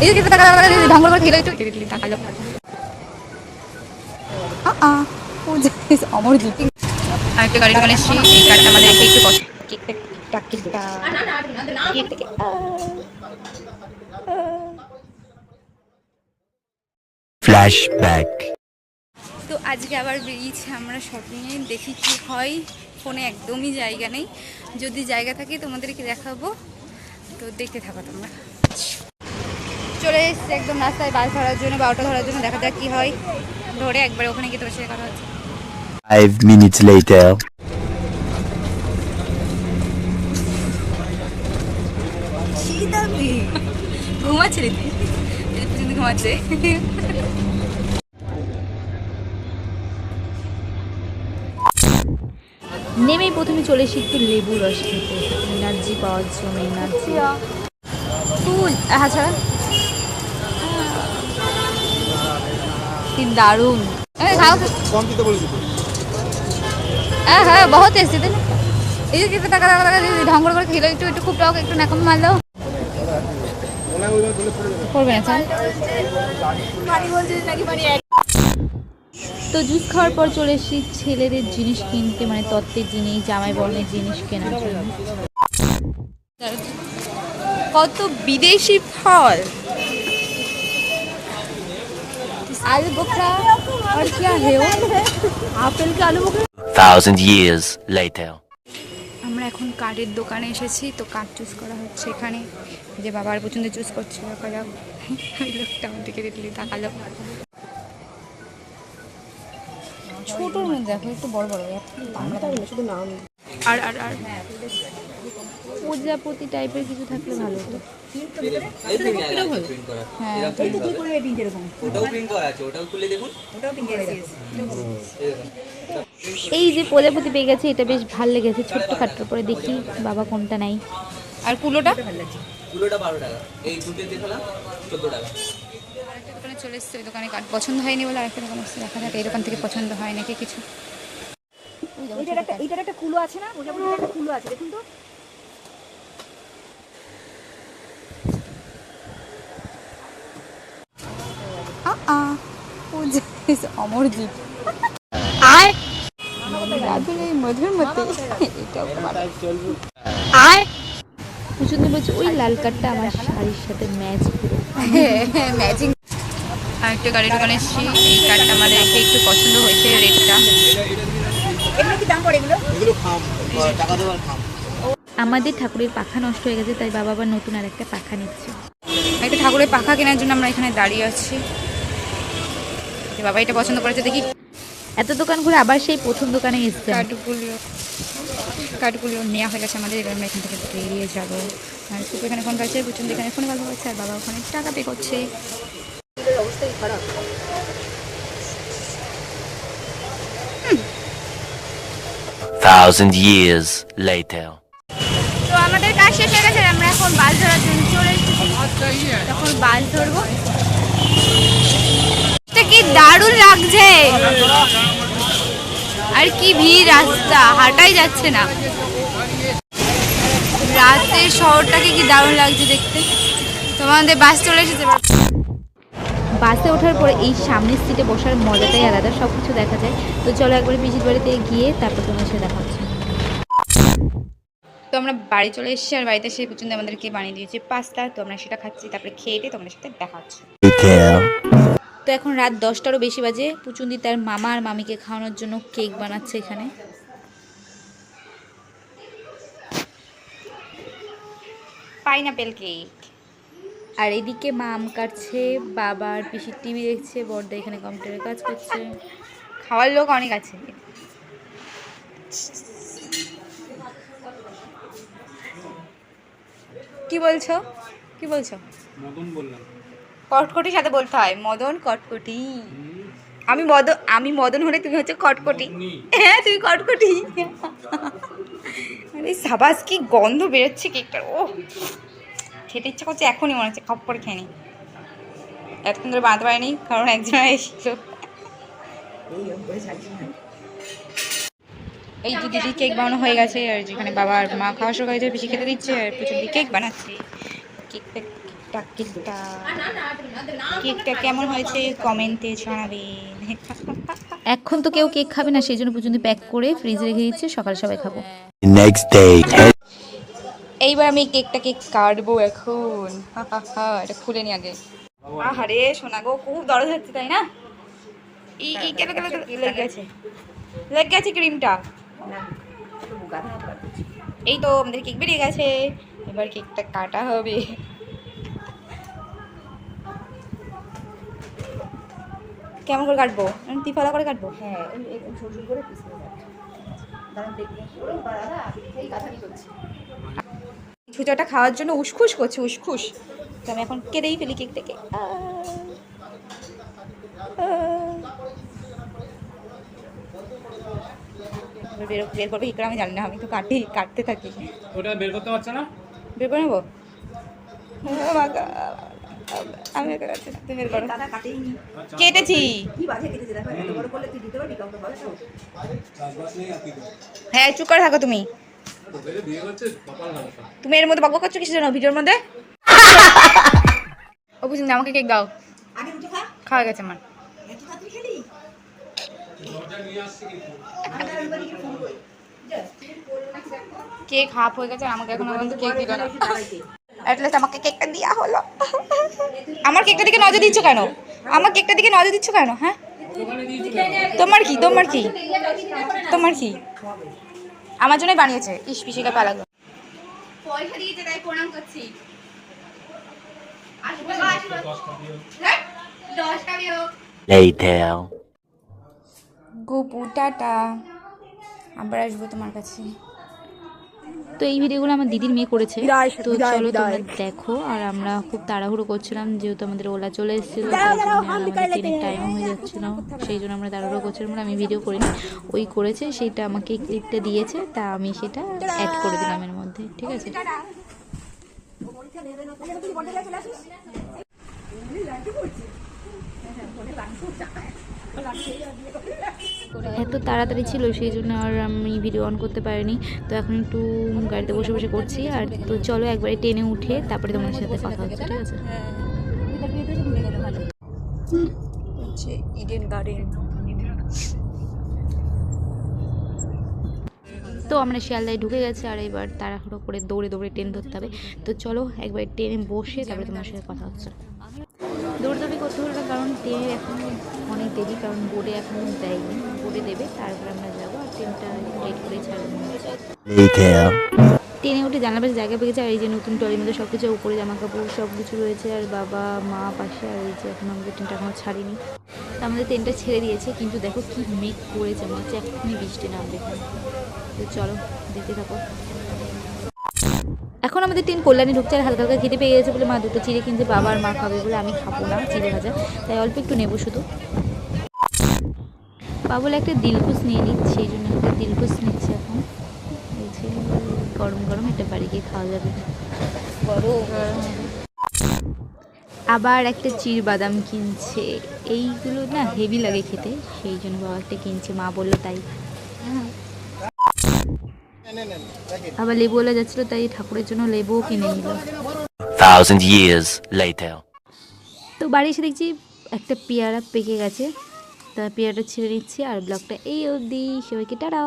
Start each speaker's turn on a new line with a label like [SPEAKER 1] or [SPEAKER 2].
[SPEAKER 1] টাকা টাকা করে খেলে একটু তাকালো আর একটা গাড়ি আমাদের একটু কষ্ট কেক কেক. তো আজকে আবার বেরিয়েছি আমরা শপিংয়ে দেখি কি হয়। ফোনে একদমই জায়গা নেই। যদি জায়গা থাকে তোমাদেরকে দেখাবো। তো দেখতে থাকো তোমরা। চলে এসেছি একদম রাস্তায় বাস ধরার জন্য বা অটো ধরার জন্য দেখা যাক কি হয়। ধরে একবার ওখানে গিয়ে তোর সাথে কথা হচ্ছে।
[SPEAKER 2] Five minutes later.
[SPEAKER 1] ঘুমাচ্ছিলি তুই। ঘুমাচ্ছে।
[SPEAKER 3] নেমেই প্রথমে চলে এসে একটু লেবু রস খেতে। এনার্জি পাওয়ার জন্য এনার্জি।
[SPEAKER 1] ফুল কি খাও হ্যাঁ হ্যাঁ বহুত টেস্টি এই করে খেলে, একটু একটু খুব একটু মারলো।
[SPEAKER 3] তো জুস খাওয়ার পর চলে এসেছি ছেলেদের জিনিস কিনতে মানে তত্ত্বের জিনিস, জামাই বরণের জিনিস কেনার জন্য।
[SPEAKER 1] কত বিদেশি ফল! আলু বোখরা আর क्या है वो আপেল কে আলু বোখরা
[SPEAKER 2] Thousand years later.
[SPEAKER 1] আমরা এখন কার্ডের দোকানে এসেছি তো কার্ড চুজ করা হচ্ছে এখানে যে বাবার পছন্দ চুজ করছে দেখা যাক ওই লোকটা আমার দিকে দেখলি তাকালো ছোটোর মধ্যে দেখো একটু বড় বড় শুধু নাম আর আর আর
[SPEAKER 3] প্রজাপতি টাইপের কিছু থাকলে ভালো হতো।
[SPEAKER 1] হ্যাঁ।
[SPEAKER 3] এই যে প্রজাপতি পেয়ে গেছে এটা বেশ ভালো লেগেছে ছোট্ট খাট্টোর পরে দেখি বাবা কোনটা নাই
[SPEAKER 1] আর কুলোটা?
[SPEAKER 4] পুরোটা বারো টাকা। এই দুটো দেখালাম চোদ্দ টাকা।
[SPEAKER 1] দোকানে চলে এসছে ওই দোকানে পছন্দ হয়নি বলে আরেকটা দোকানে এসছে দেখা যাক এই দোকান থেকে পছন্দ হয় নাকি কিছু।
[SPEAKER 5] এইটার একটা এইটার একটা কুলো আছে না? প্রজাপতির একটা কুলো আছে দেখুন তো।
[SPEAKER 1] অমরজিৎ। রাধুর এই মধুর মতে এটাও আয়।
[SPEAKER 3] পুজোতে বলছে ওই লাল কাঠটা আমার শাড়ির সাথে ম্যাচ
[SPEAKER 1] ম্যাচিং। আর একটা গাড়ির দোকানে এসেছি এই কার্ডটা আমাদের একটু পছন্দ হয়েছে রেটটা।
[SPEAKER 5] এগুলো কি দাম পড়ে এগুলো?
[SPEAKER 4] এগুলো খাম টাকা দেওয়ার খাম।
[SPEAKER 3] আমাদের ঠাকুরের পাখা নষ্ট হয়ে গেছে তাই বাবা আবার নতুন আর একটা পাখা নিচ্ছে।
[SPEAKER 1] একটা ঠাকুরের পাখা কেনার জন্য আমরা এখানে দাঁড়িয়ে আছি। বাবা এটা পছন্দ করেছে দেখি।
[SPEAKER 3] এত দোকান ঘুরে আবার সেই প্রথম দোকানে এসছে
[SPEAKER 1] কার্ডগুলো নেওয়া হয়ে গেছে আমাদের এবার আমরা এখান থেকে বেরিয়ে যাব। আর খুব এখানে ফোন পাচ্ছে প্রচণ্ড এখানে ফোনে গল্প করছে আর বাবা ওখানে টাকা পে করছে।
[SPEAKER 2] Thousand years later.
[SPEAKER 1] তো আমাদের কাজ শেষ হয়ে গেছে আমরা এখন বাস ধরার জন্য চলে এসেছি। তখন বাস ধরবো। এটা কি দারুণ লাগছে। আর কি ভিড় রাস্তা হাঁটাই যাচ্ছে না। রাতে শহরটাকে কি দারুণ লাগছে দেখতে। তোমাদের বাস চলে এসেছে
[SPEAKER 3] বাসে ওঠার পরে এই সামনের সিটে বসার মজাটাই আলাদা সব কিছু দেখা যায়। তো চলো একবার পিসির বাড়িতে গিয়ে তারপর তোমার সাথে দেখা হচ্ছে।
[SPEAKER 1] তো আমরা বাড়ি চলে এসেছি আর বাড়িতে সেই পর্যন্ত আমাদেরকে বানিয়ে দিয়েছে পাস্তা। তো আমরা সেটা খাচ্ছি তারপরে খেয়ে দিয়ে তোমাদের সাথে দেখা হচ্ছে.
[SPEAKER 3] তো এখন রাত দশটারও বেশি বাজে। পুচুন্দি তার মামা আর মামিকে খাওয়ানোর জন্য কেক বানাচ্ছে এখানে।
[SPEAKER 1] Pineapple cake.
[SPEAKER 3] আর এদিকে মা আম কাটছে বাবা আর পিসির টিভি দেখছে বড়দা এখানে কম্পিউটারে কাজ করছে।
[SPEAKER 1] খাওয়ার লোক অনেক আছে। কি বলছো? কি বলছো?
[SPEAKER 4] মদন বললাম।
[SPEAKER 1] কটকটির সাথে বলতে হয় মদন কটকটি। আমি মদন আমি মদন হলে তুমি হচ্ছে কটকটি। হ্যাঁ তুমি কটকটি। আরে সাবাস কি গন্ধ বেরোচ্ছে কেকটার ও খেতে ইচ্ছা করছে এখনই মনে হচ্ছে খপ করে খেয়ে নি। এতক্ষণ ধরে বাঁধতে পারিনি কারণ একজন এসেছিল। এই যে দিদি কেক বানানো হয়ে গেছে আর যেখানে বাবা আর মা খাওয়া শুরু হয়েছে বেশি খেতে দিচ্ছে আর প্রচুর কেক বানাচ্ছে। কেক কেকটা কেকটা কেকটা কেমন হয়েছে কমেন্টে জানাবেন
[SPEAKER 3] এখন তো কেউ কেক খাবে না সেই জন্য পর্যন্ত প্যাক করে ফ্রিজে রেখে দিচ্ছে সকাল সবাই খাব.
[SPEAKER 1] এইবার আমি কেকটাকে কাটবো এখন এটা খুলে নি আগে আহারে শোনা গো খুব দরদ হচ্ছে তাই না এই এই কেন কেন লেগে গেছে লেগে গেছে ক্রিমটা এই তো আমাদের কেক বেরিয়ে গেছে এবার কেকটা কাটা হবে কেমন করে কাটবো? তিফালা করে কাটবো?
[SPEAKER 5] হ্যাঁ করে
[SPEAKER 1] ছুচাটা খাওয়ার জন্য উসখুস করছে উসখুস। তো আমি এখন কেঁদেই ফেলি কেক থেকে। বের বের করবে কি করে আমি জানি না আমি তো কাটি কাটতে থাকি।
[SPEAKER 6] ওটা বের করতে পারছ না?
[SPEAKER 1] বের করে নেব? আমি তুমি বের করো। কেটেছি।
[SPEAKER 5] কি বাজে কেটেছে দেখো এত বড় করলে তুই দিতে পারবি কাউকে বলো তো
[SPEAKER 1] হ্যাঁ চুপ করে থাকো তুমি। তুমি এর মধ্যে বকবক করছ কিছু জন্য ভিডিওর মধ্যে? ও আমাকে কেক দাও।
[SPEAKER 5] আগে দুটো খা।
[SPEAKER 1] খাওয়া গেছে আমার। কেক হাফ হয়ে গেছে আর আমাকে এখন পর্যন্ত কেক দিল না। অ্যাটলিস্ট আমাকে কেকটা দেওয়া হলো। আমার কেকটা দিকে নজর দিচ্ছ কেন? আমার কেকটা দিকে নজর দিচ্ছ কেন? হ্যাঁ? তোমার কি? তোমার কি? তোমার কি? আমার জন্যই বানিয়েছে। ইস পিসিকা পালাগো পয়সা দিয়েছে তাই প্রণাম করছি। গোপু টাটা। আবার আসব তোমার কাছে।
[SPEAKER 3] তো এই ভিডিওগুলো আমার দিদির মেয়ে করেছে। তো চলো তোমরা দেখো আর আমরা খুব তাড়াহুড়ো করছিলাম যেহেতু আমাদের ওলা চলে এসেছিল ট্রেনের টাইম হয়ে যাচ্ছিল। সেই জন্য আমরা তাড়াহুড়ো করছিলাম বলে আমি ভিডিও করিনি। ওই করেছে সেটা আমাকে ক্লিপটা দিয়েছে তা আমি সেটা অ্যাড করে দিলাম এর মধ্যে ঠিক আছে? এত তাড়াতাড়ি ছিল সেই জন্য আর আমি ভিডিও অন করতে পারিনি। তো এখন একটু গাড়িতে বসে বসে করছি। আর তো চলো একবারে টেনে উঠে তারপরে তোমার সাথে কথা হচ্ছে ঠিক আছে?
[SPEAKER 1] Eden Garden.
[SPEAKER 3] তো আমরা শিয়ালদায় ঢুকে গেছি আর এবার তাড়াহুড়ো করে দৌড়ে দৌড়ে ট্রেন ধরতে হবে। তো চলো একবার ট্রেনে বসে তারপরে তোমার সাথে কথা হচ্ছে। দৌড়দৌড়ি করতে হলো না কারণ ট্রেনের এখন অনেক দেরি কারণ বোর্ডে এখন দেয়নি বোর্ডে দেবে তারপর আমরা যাব আর ট্রেনটা লেট করে ছাড়বো। ট্রেনে উঠে জানলা পাশে জায়গা পেয়েছে আর এই যে নতুন ট্রলির মধ্যে সব কিছু উপরে জামা কাপড় সব কিছু রয়েছে আর বাবা মা পাশে আর এই যে এখন আমাদের ট্রেনটা এখনও ছাড়িনি। তো আমাদের ট্রেনটা ছেড়ে দিয়েছে কিন্তু দেখো কি মেঘ করেছে মনে হচ্ছে এক্ষুনি বৃষ্টি নামবে। তো চলো দেখতে থাকো। এখন আমাদের ট্রেন কল্যাণী ঢুকছে আর হালকা হালকা খেতে পেয়ে গেছে বলে মা দুটো চিড়ে কিনছে, বাবা আর মা খাবে বলে আমি খাব না, চিড়ে ভাজা। তাই অল্প একটু নেব শুধু। বা বলে একটা দিলকুশ নিয়ে নিচ্ছে সেই জন্য একটা দিলকুশ নিচ্ছে এখন। গরম গরম এটা বাড়ি গিয়ে খাওয়া যাবে। আবার একটা চির বাদাম কিনছে, এইগুলো না হেভি লাগে খেতে, সেই জন্য বাবা একটা কিনছে, মা বলল তাই। আবার লেবু ওলা যাচ্ছিল তাই ঠাকুরের জন্য লেবু কিনে নিল।
[SPEAKER 2] Thousand years later.
[SPEAKER 3] তো বাড়ি এসে দেখছি একটা পেয়ারা পেকে গেছে। তা পেয়ারাটা ছিঁড়ে নিচ্ছি আর ব্লগটা এই অবধি। সবাইকে টাটা।